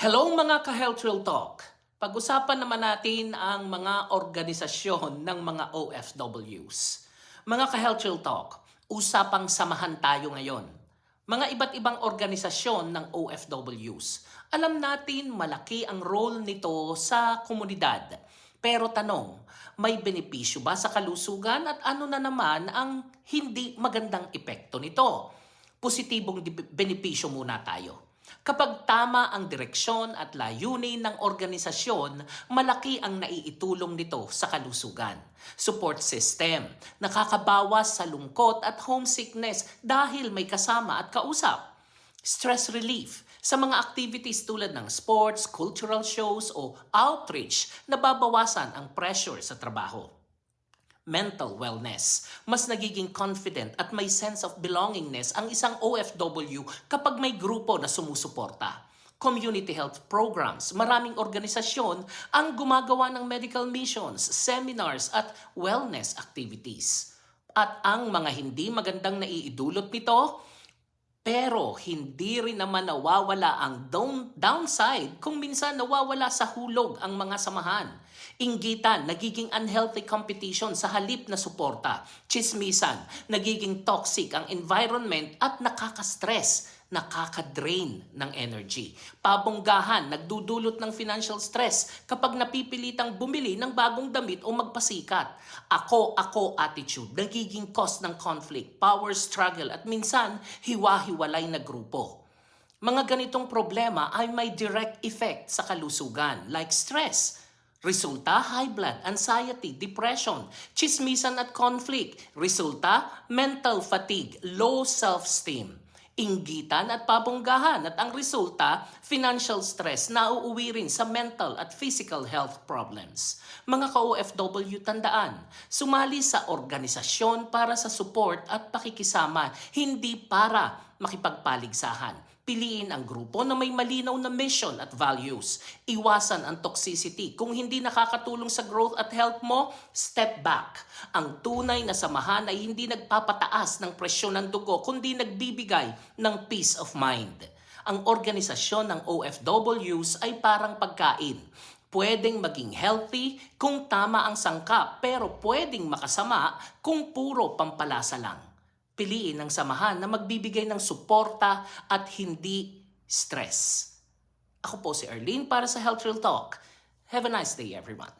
Hello mga ka-Health Real Talk! Pag-usapan naman natin ang mga organisasyon ng mga OFWs. Mga ka-Health Real Talk, usapang samahan tayo ngayon. Mga iba't ibang organisasyon ng OFWs. Alam natin malaki ang role nito sa komunidad pero tanong, may benepisyo ba sa kalusugan at ano na naman ang hindi magandang epekto nito? Positibong benepisyo muna tayo. Kapag tama ang direksyon at layunin ng organisasyon, malaki ang naiitulong nito sa kalusugan. Support system, nakakabawas sa lungkot at homesickness dahil may kasama at kausap. Stress relief, sa mga activities tulad ng sports, cultural shows o outreach, nababawasan ang pressure sa trabaho mental wellness. Mas nagiging confident at may sense of belongingness ang isang OFW kapag may grupo na sumusuporta. Community health programs, maraming organisasyon ang gumagawa ng medical missions, seminars at wellness activities. At ang mga hindi magandang naiidulot nito, pero hindi rin naman nawawala ang down, downside kung minsan nawawala sa hulog ang mga samahan. Inggitan, nagiging unhealthy competition sa halip na suporta. Chismisan, nagiging toxic ang environment at nakaka-stress, nakaka-drain ng energy. Pabonggahan, nagdudulot ng financial stress kapag napipilitang bumili ng bagong damit o magpasikat. Ako-ako attitude, nagiging cause ng conflict, power struggle at minsan hiwa-hiwalay na grupo. Mga ganitong problema ay may direct effect sa kalusugan like stress, Resulta, high blood, anxiety, depression, chismisan at conflict. Resulta, mental fatigue, low self-esteem, inggitan at pabonggahan. At ang resulta, financial stress na uuwi rin sa mental at physical health problems. Mga ka-OFW tandaan, sumali sa organisasyon para sa support at pakikisama, hindi para makipagpaligsahan. Piliin ang grupo na may malinaw na mission at values. Iwasan ang toxicity. Kung hindi nakakatulong sa growth at health mo, step back. Ang tunay na samahan ay hindi nagpapataas ng presyon ng dugo, kundi nagbibigay ng peace of mind. Ang organisasyon ng OFWs ay parang pagkain. Pwedeng maging healthy kung tama ang sangkap, pero pwedeng makasama kung puro pampalasa lang piliin ang samahan na magbibigay ng suporta at hindi stress. Ako po si Arlene para sa Health Real Talk. Have a nice day everyone.